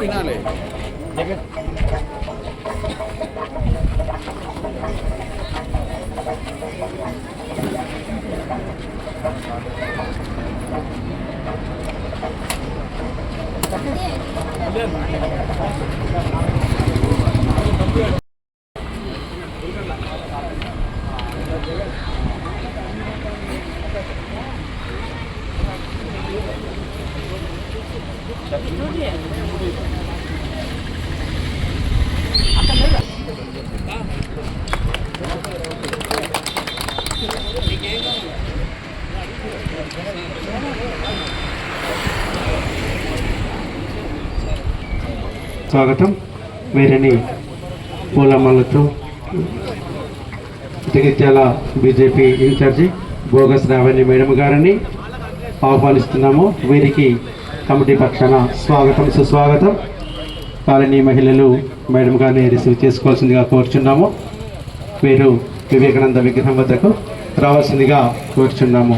వినాలి స్వాగతం. వీరిని పూలమాలతో జగిత్యాల బీజేపీ ఇన్ఛార్జి బోగస్ రావణి మేడం గారిని ఆహ్వానిస్తున్నాము. వీరికి కమిటీ పక్షాన స్వాగతం సుస్వాగతం. కాలనీ మహిళలు మేడం గారిని రిసీవ్ చేసుకోవాల్సిందిగా కోరుచున్నాము. వీరు వివేకానంద విగ్రహం వద్దకు రావాల్సిందిగా కోరుచున్నాము.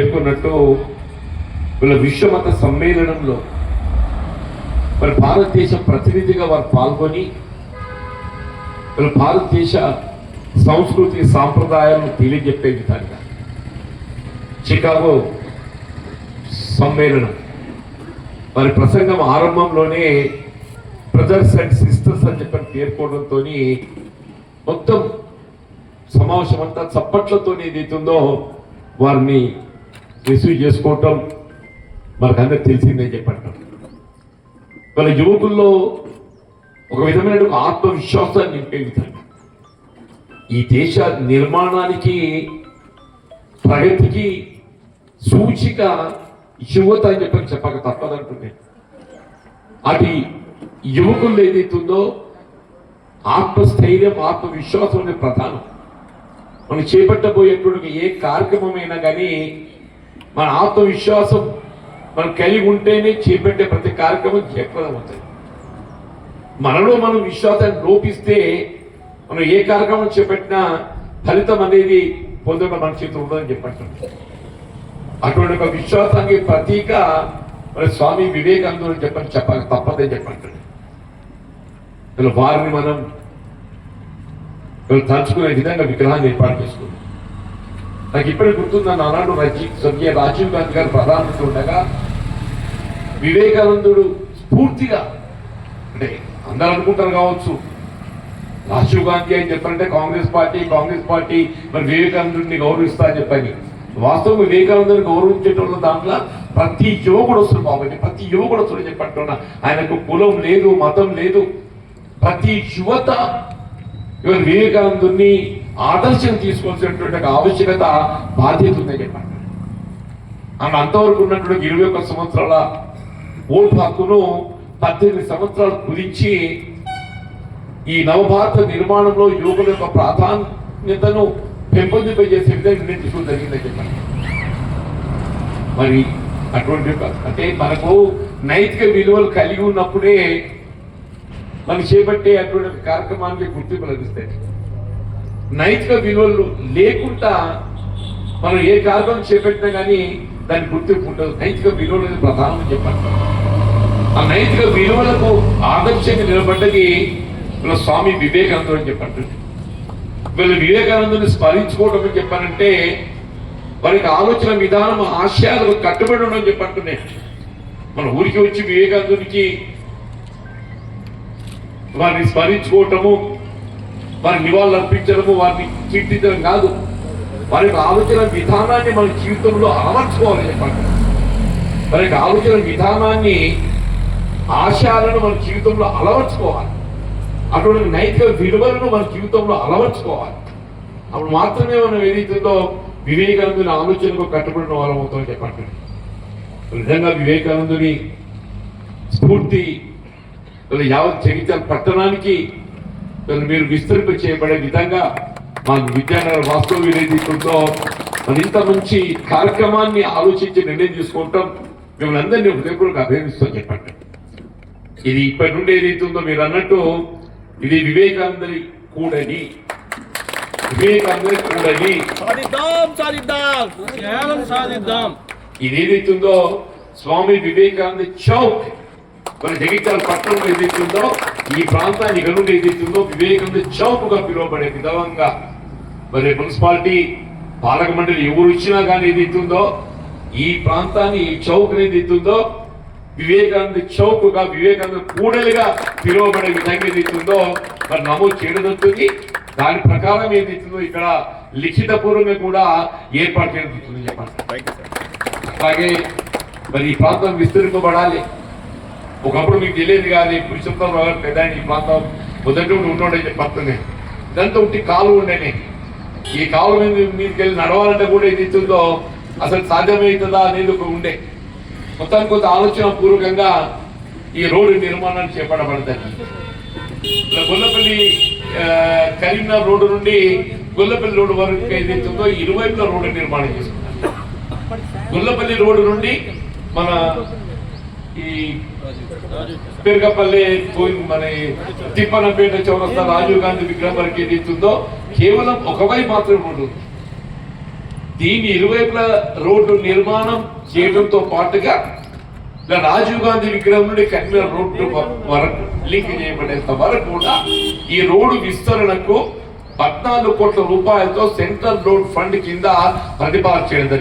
పేర్కొన్నట్టు వీళ్ళ విశ్వమత సమ్మేళనంలో మరి భారతదేశ ప్రతినిధిగా వారు పాల్గొని వీళ్ళ భారతదేశ సంస్కృతి సాంప్రదాయాలను తెలియజెప్పే విధంగా చికాగో సమ్మేళనం. వారి ప్రసంగం ఆరంభంలోనే బ్రదర్స్ అండ్ సిస్టర్స్ అని చెప్పని పేర్కోవడంతో మొత్తం సమావేశం అంతా చప్పట్లతో ఏదైతుందో వారిని రిసీవ్ చేసుకోవటం మనకు అందరికి తెలిసిందే చెప్పంటాం వాళ్ళ యువకుల్లో ఒక విధమైన ఆత్మవిశ్వాసాన్ని నింపే విధంగా ఈ దేశ నిర్మాణానికి ప్రగతికి సూచిక యువత అని చెప్పని చెప్పక తప్పదంటున్నాయి అది యువకుల్లో ఏదైతుందో ఆత్మస్థైర్యం ఆత్మవిశ్వాసం అనేది ప్రధానం. మనం చేపట్టబోయేటువంటి ఏ కార్యక్రమమైనా కానీ మన ఆత్మవిశ్వాసం మనం కలిగి ఉంటేనే చేపట్టే ప్రతి కార్యక్రమం జయప్రదం అవుతుంది మనలో మనం విశ్వాసాన్ని లోపిస్తే మనం ఏ కార్యక్రమం చేపట్టినా ఫలితం అనేది పొందడం మన చేతిలో ఉండదని చెప్పండి. అటువంటి ఒక విశ్వాసానికి ప్రతీక మన స్వామి వివేకానందుడు చెప్పని చెప్పాలి తప్పదని చెప్పంటాడు వారిని మనం తలుచుకునే విధంగా విగ్రహాన్ని ఏర్పాటు చేసుకుంటాం నాకు ఇప్పటికి గుర్తుందా ఆనాడు రాజీవ్ స్వర్గీయ రాజీవ్ గాంధీ గారు ప్రధానమంత్రి ఉండగా వివేకానందుడు స్ఫూర్తిగా అంటే అందరూ అనుకుంటారు కావచ్చు రాజీవ్ గాంధీ అని చెప్పారంటే కాంగ్రెస్ పార్టీ కాంగ్రెస్ పార్టీ మరి వివేకానందుడిని గౌరవిస్తా అని చెప్పాను. వాస్తవం వివేకానందుని గౌరవించేటోళ్ళ దాంట్లో ప్రతి యువకుడు వస్తుంది బాబు ప్రతి యువకుడు వస్తుంది చెప్పంటున్నా ఆయనకు కులం లేదు మతం లేదు. ప్రతి యువత ఇవాళ వివేకానందుని ఆదర్శం తీసుకోవాల్సినటువంటి ఆవశ్యకత బాధ్యత ఉందని చెప్పండి ఆమె అంతవరకు ఉన్నటువంటి ఇరవై ఒక్క సంవత్సరాల ఓటు హక్కును పద్దెనిమిది సంవత్సరాలు కుదించి ఈ నవభారత నిర్మాణంలో యువకుల యొక్క ప్రాధాన్యతను పెంపొందింపజేసే విధంగా నిర్ణయించుకోవడం జరిగిందని చెప్పండి మరి అటువంటి అంటే మనకు నైతిక విలువలు కలిగి ఉన్నప్పుడే మనం చేపట్టే అటువంటి కార్యక్రమానికి గుర్తింపు లభిస్తాయి. నైతిక విలువలు లేకుండా మనం ఏ కార్యక్రమం చేపట్టినా కానీ దాని గుర్తింపు ఉండదు. నైతిక విలువలు అనేది ప్రధానమని చెప్పండి ఆ నైతిక విలువలకు ఆదర్శంగా నిలబడ్డది వీళ్ళ స్వామి వివేకానందుడు అని చెప్పండి వీళ్ళు వివేకానందుని స్మరించుకోవడం అని చెప్పానంటే వారికి ఆలోచన విధానం ఆశయాలకు కట్టుబడి ఉండడం చెప్పంటున్నాయి మన ఊరికి వచ్చి వివేకానందునికి వారిని స్మరించుకోవటము వారికి నివాళులు అర్పించడము వారిని కీర్తించడం కాదు. వారి యొక్క ఆలోచన విధానాన్ని మన జీవితంలో అమర్చుకోవాలి చెప్పండి వారి యొక్క ఆలోచన విధానాన్ని ఆశయాలను మన జీవితంలో అలవర్చుకోవాలి. అటువంటి నైతిక విలువలను మన జీవితంలో అలవర్చుకోవాలి. అప్పుడు మాత్రమే మనం ఏదైతుందో వివేకానందుని ఆలోచనకు కట్టుబడిన వాళ్ళం అవుతామని చెప్పండి. నిజంగా వివేకానందుని స్ఫూర్తి యావత్ జగిత్యాల పట్టణానికి మీరు విస్తరింప చేయబడే విధంగా మా విద్యానగర వాస్తవం ఏదైతుందో మరి ఇంత మంచి కార్యక్రమాన్ని ఆలోచించి నిర్ణయం తీసుకుంటాం. మిమ్మల్ని అందరినీ హృదయపూర్వక అభినందిస్తాం చెప్పండి. ఇది ఇప్పటి నుండి ఏదైతుందో మీరు అన్నట్టు ఇది వివేకానందరి కూడని వివేకానందరి కూడని. సాధిద్దాం ఇది ఏదైతుందో స్వామి వివేకానంద చౌక్ మన జగిత్యాల పట్టణం ఏదైతుందో ఈ ప్రాంతాన్ని ఇక్కడ నుండి ఏదైతుందో వివేకానంద చౌక్గా పిలువబడే విధంగా మరి మున్సిపాలిటీ పాలక మండలి ఎవరు ఇచ్చినా కానీ ఏదైతుందో ఈ ప్రాంతాన్ని ఈ చౌక్ ఏదైతుందో వివేకానంద చౌక్గా వివేకానంద కూడలిగా పిలువబడే విధంగా ఏదైతుందో మరి నమోదు చేయడం జరుగుతుంది. దాని ప్రకారం ఏదైతుందో ఇక్కడ లిఖిత పూర్వకంగా కూడా ఏర్పాటు చేయడం జరుగుతుంది చెప్పండి అలాగే మరి ఈ ప్రాంతం విస్తరింపబడాలి. ఒకప్పుడు మీకు తెలియదు కానీ పురుషోత్తం రావు పెద్ద ఈ ప్రాంతం మొదటి నుండి ఉన్నాడని చెప్పి పక్కనే ఇదంతా ఉంటే కాలువ ఉండే ఈ కాలువ మీద మీదకి వెళ్ళి నడవాలంటే కూడా ఇది ఇచ్చిందో అసలు సాధ్యమవుతుందా అనేది ఒక ఉండే. మొత్తానికి కొంత ఆలోచన పూర్వకంగా ఈ రోడ్డు నిర్మాణాన్ని చేపట్టబడతాయి ఇలా గొల్లపల్లి కరీంనగర్ రోడ్డు నుండి గొల్లపల్లి రోడ్డు వరకు ఏదైతుందో ఇరువైపుల రోడ్డు నిర్మాణం చేసుకున్నారు గొల్లపల్లి రోడ్డు నుండి మన ఈ పెరగపల్లి మన తిప్పనపేట చౌరస్తా రాజీవ్ గాంధీ విగ్రహం వరకు ఏదైతుందో కేవలం ఒకవైపు మాత్రమే ఉంటుంది దీని ఇరువైపుల రోడ్డు నిర్మాణం చేయడంతో పాటుగా రాజీవ్ గాంధీ విగ్రహం నుండి కన్వీనర్ రోడ్డు వరకు లింక్ చేయబడేంత వరకు కూడా ఈ రోడ్డు విస్తరణకు పద్నాలుగు కోట్ల రూపాయలతో సెంట్రల్ రోడ్ ఫండ్ కింద ప్రతిపాదన చేయడం